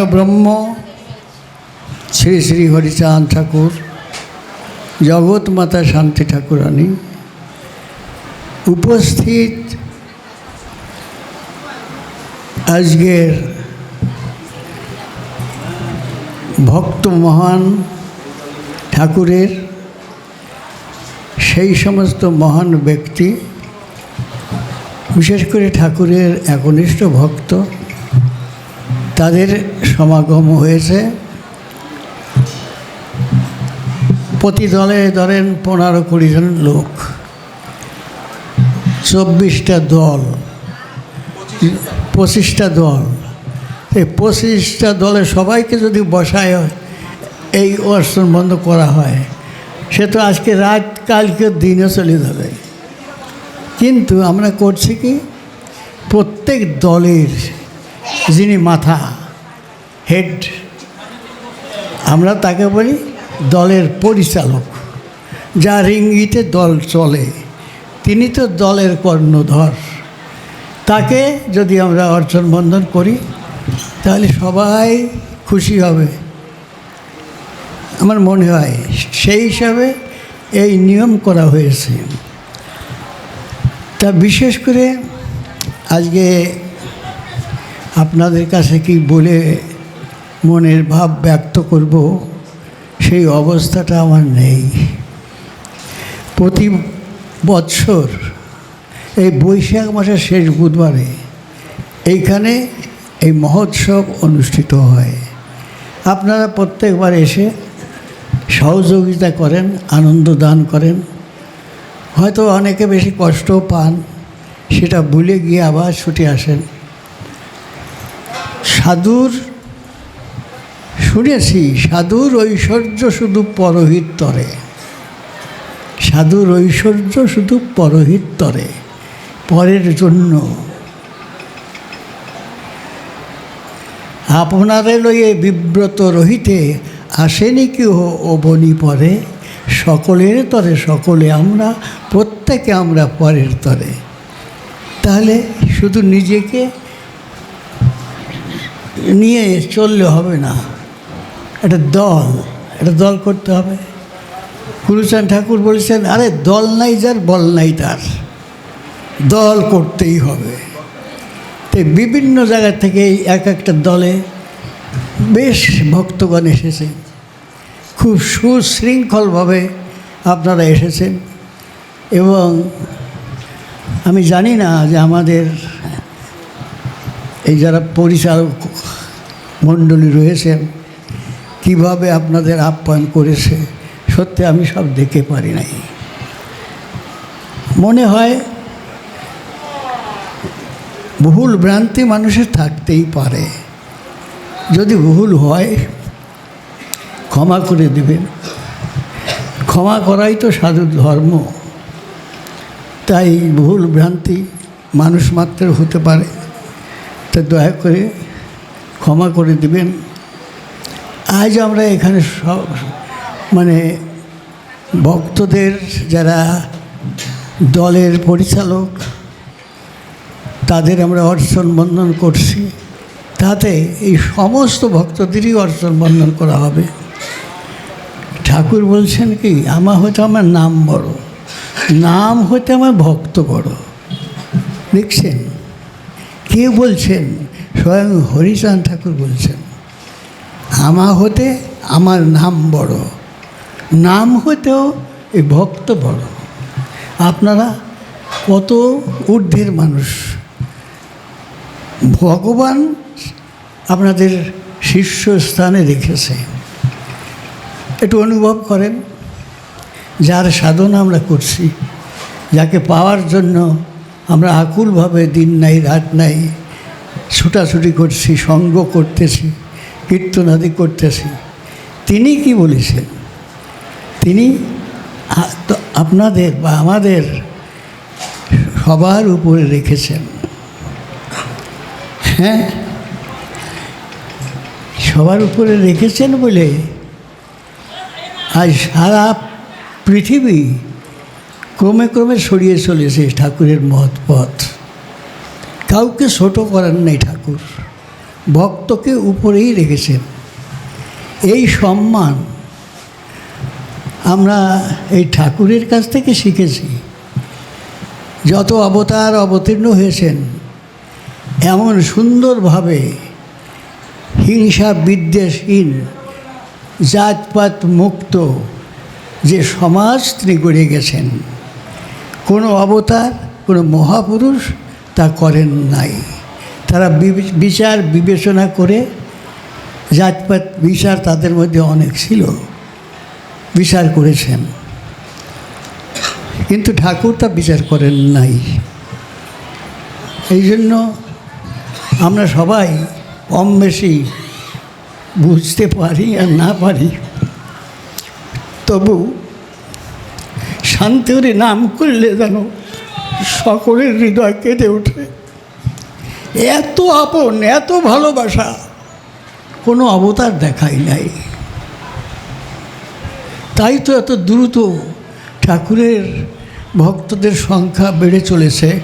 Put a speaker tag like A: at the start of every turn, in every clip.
A: পূর্ণব্রহ্ম শ্রী শ্রী হরিচাঁদ ঠাকুর জগৎ মাতা শান্তি ঠাকুরানী উপস্থিত আজকের ভক্ত মহান ঠাকুরের সেই সমস্ত মহান ব্যক্তি, বিশেষ করে ঠাকুরের একনিষ্ঠ ভক্ত তাদের সমাগম হয়েছে। প্রতি দলে ধরেন পনেরো কুড়ি জন লোক। চব্বিশটা দল। পঁচিশটা দল। এই পঁচিশটা দলে সবাইকে যদি বসায়, এই অর্জন বন্ধ করা হয়, সে তো আজকে রাত কালকে দিনও চলে যাবে। কিন্তু আমরা করছি কি, প্রত্যেক দলের যিনি মাথা হেড। আমরা তাকে বলি দলের পরিচালক যার ইঙ্গিতে দল চলে। তিনি তো দলের কর্ণধর। তাকে যদি আমরা অর্জন বন্ধন করি, তাহলে সবাই খুশি হবে। আমার মনে হয় সেই হিসাবে এই নিয়ম করা হয়েছে। তা বিশেষ করে আজকে আপনাদের কাছে কি বলে মনের ভাব ব্যক্ত করব, সেই অবস্থাটা আমার নেই। প্রতি বৎসর এই বৈশাখ মাসের শেষ বুধবারে এইখানে এই মহোৎসব অনুষ্ঠিত হয়। আপনারা প্রত্যেকবার এসে সহযোগিতা করেন, আনন্দ দান করেন। হয়তো অনেকে বেশি কষ্ট পান, সেটা ভুলে গিয়ে আবার ছুটে আসেন। সাধুর শুনেছি, সাধুর ঐশ্বর্য শুধু পরহিত তরে। সাধুর ঐশ্বর্য শুধু পরহিত তরে, পরের জন্য। আপনারে লইয়ে বিব্রত রহিতে আসেনি কেহ ও বনি পরে? সকলের তরে সকলে আমরা, প্রত্যেকে আমরা পরের তরে। তাহলে শুধু নিজেকে নিয়ে চললে হবে না। একটা দল একটা দল করতে হবে। গুরুচাঁদ ঠাকুর বলেছেন, আরে দল নাই যার, বল নাই তার। দল করতেই হবে। তো বিভিন্ন জায়গা থেকে এক একটা দলে বেশ ভক্তগণ এসেছে খুব সুশৃঙ্খলভাবে আপনারা এসেছেন। এবং আমি জানি না যে আমাদের এই যারা পরিচালক মণ্ডলী রয়েছেন কীভাবে আপনাদের আপ্যায়ন করেছে, সত্যি আমি সব দেখে পারি নাই। মনে হয় ভুল ভ্রান্তি মানুষের থাকতেই পারে। যদি ভুল হয়, ক্ষমা করে দিবেন। ক্ষমা করাই তো সাধু ধর্ম। তাই ভুল ভ্রান্তি মানুষ মাত্র হতে পারে। তা দয়া করে ক্ষমা করে দিবেন। আজ আমরা এখানে সব মানে ভক্তদের যারা দলের পরিচালক, তাদের আমরা অর্চন বন্ধন করছি। তাতে এই সমস্ত ভক্তদেরই অর্চন বন্ধন করা হবে। ঠাকুর বলছেন কি আমার হয়তো আমার নাম বড়, নাম হতে আমার ভক্ত বড়। দেখছেন? কে বলছেন, স্বয়ং হরিচাঁদ ঠাকুর বলছেন। আমা হতে আমার নাম বড়, নাম হতেও এই ভক্ত বড়। আপনারা কত ঊর্ধ্বের মানুষ। ভগবান আপনাদের শীর্ষস্থানে রেখেছে। একটু অনুভব করেন, যার সাধনা আমরা করছি, যাকে পাওয়ার জন্য আমরা আকুলভাবে দিন নাই, রাত নাই, ছুটাছুটি করছি, সঙ্গ করতেছি। কীর্তনাদি করতেছি। তিনি কি বলেছেন? তিনি আপনাদের বা আমাদের সবার উপরে রেখেছেন। হ্যাঁ? সবার উপরে রেখেছেন বলে আজ সারা পৃথিবী ক্রমে ক্রমে সরিয়ে চলেছে ঠাকুরের মহৎ পথ। কাউকে ছোট করার নেই ঠাকুর। ভক্তকে উপরেই রেখেছেন। এই সম্মান আমরা এই ঠাকুরের কাছ থেকে শিখেছি। যত অবতার অবতীর্ণ হয়েছেন, এমন সুন্দরভাবে হিংসা বিদ্বেষহীন জাতপাত মুক্ত যে সমাজ তিনি গড়ে গেছেন, কোনো অবতার, কোনো মহাপুরুষ তা করেন নাই। তারা বিচার বিবেচনা করে জাতপাত, বিচার তাদের মধ্যে অনেক ছিল। বিচার করেছেন। কিন্তু ঠাকুর তা বিচার করেন নাই। এই জন্য আমরা সবাই কম বেশি বুঝতে পারি আর না পারি। তবু শান্তির নাম করলে যেন সকলের হৃদয় কেঁদে ওঠে। এত আপন, এত ভালোবাসা, কোনো অবতার দেখাই নাই। তাই তো এত দ্রুত ঠাকুরের ভক্তদের সংখ্যা বেড়ে চলেছে।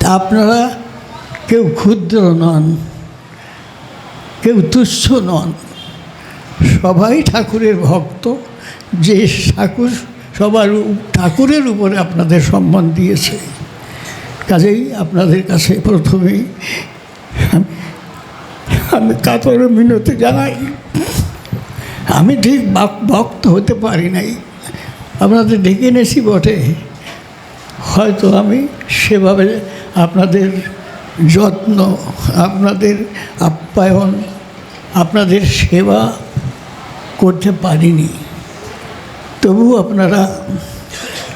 A: তা আপনারা কেউ ক্ষুদ্র নন, কেউ তুচ্ছ নন। সবাই ঠাকুরের ভক্ত, যে ঠাকুর, সবার ঠাকুরের উপরে আপনাদের সম্মান দিয়েছে। কাজেই আপনাদের কাছে প্রথমেই আমি- কাতর মিনতি জানাই। আমি ঠিক বাক- ভক্ত হতে পারি নাই। আপনাদের ডেকে এনেছি বটে। হয়তো আমি সেভাবে আপনাদের যত্ন, আপনাদের আপ্যায়ন, আপনাদের সেবা করতে পারিনি। তবু আপনারা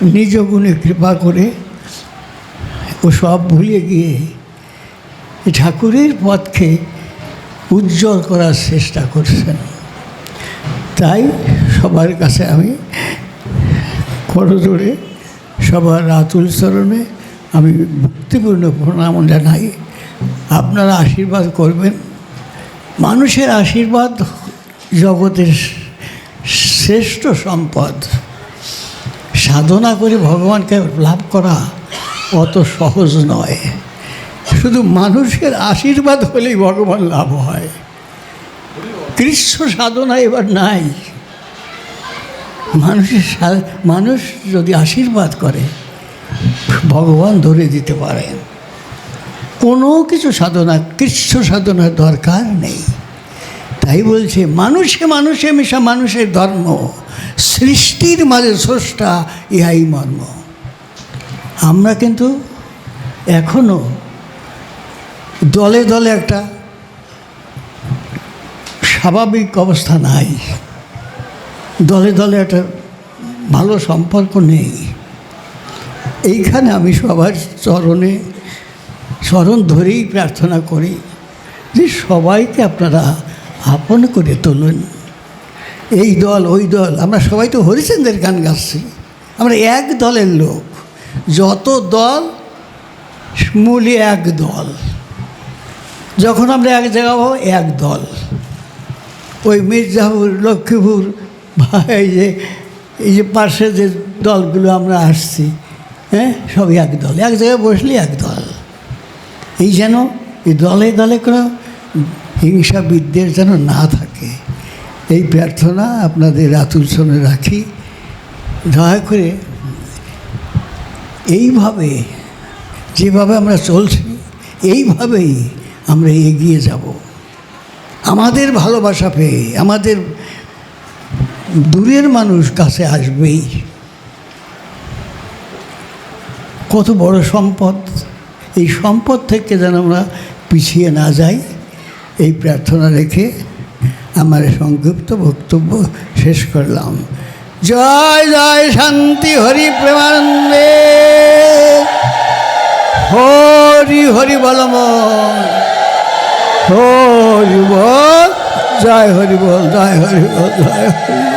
A: নিজ গুণে কৃপা করে ও সব ভুলে গিয়ে ঠাকুরের পথকে উজ্জ্বল করার চেষ্টা করছেন। তাই সবার কাছে আমি করজোড়ে সবার আতুল চরণে আমি ভক্তিপূর্ণ প্রণাম জানাই। আপনারা আশীর্বাদ করবেন। মানুষের আশীর্বাদ জগতের শ্রেষ্ঠ সম্পদ। সাধনা করে ভগবানকে লাভ করা অত সহজ নয়। শুধু মানুষের আশীর্বাদ হলেই ভগবান লাভ হয়। কৃষ্ণ সাধনা এবার নাই। মানুষের মানুষ যদি আশীর্বাদ করে, ভগবান ধরে দিতে পারেন। কোনো কিছু সাধনা, কৃষ্ণ সাধনার দরকার নেই। তাই বলছে, মানুষে মানুষে মিশা মানুষের ধর্ম, সৃষ্টির মাঝে স্রষ্টা ইহাই মর্ম। আমরা কিন্তু এখনও দলে দলে একটা স্বাভাবিক অবস্থা নাই। দলে দলে একটা ভালো সম্পর্ক নেই। এইখানে আমি সবার চরণে, চরণ ধরেই প্রার্থনা করি যে সবাইকে আপনারা আপন করে তুলুন। এই দল, ওই দল, আমরা সবাই তো হরিচন্দ্রের গান গাচ্ছি। আমরা এক দলের লোক। যত দল মূলে এক দল। যখন আমরা এক জায়গা হব, এক দল। ওই মির্জাপুর, লক্ষ্মীপুর বা এই যে এই যে পাশে যে দলগুলো আমরা আসছি হ্যাঁ সব এক দল। এক জায়গায় বসলে এক দল। এই যেন এই দলে দলে কোনো হিংসা বিদ্বেষ যেন না থাকে। এই প্রার্থনা আপনাদের আতুল রাখি। দয়া করে এইভাবে, যেভাবে আমরা চলছি, এইভাবেই আমরা এগিয়ে যাব। আমাদের ভালোবাসা পেয়ে, আমাদের দূরের মানুষ কাছে আসবেই। কত বড় সম্পদ, এই সম্পদ থেকে যেন আমরা পিছিয়ে না যাই, এই প্রার্থনা রেখে আমার সংক্ষিপ্ত বক্তব্য শেষ করলাম। জয় জয়, শান্তি, হরি প্রেমানন্দে হরি হরি বলম হরি বল, জয়, হরি বল, জয়, হরি বল, জয়, হরি।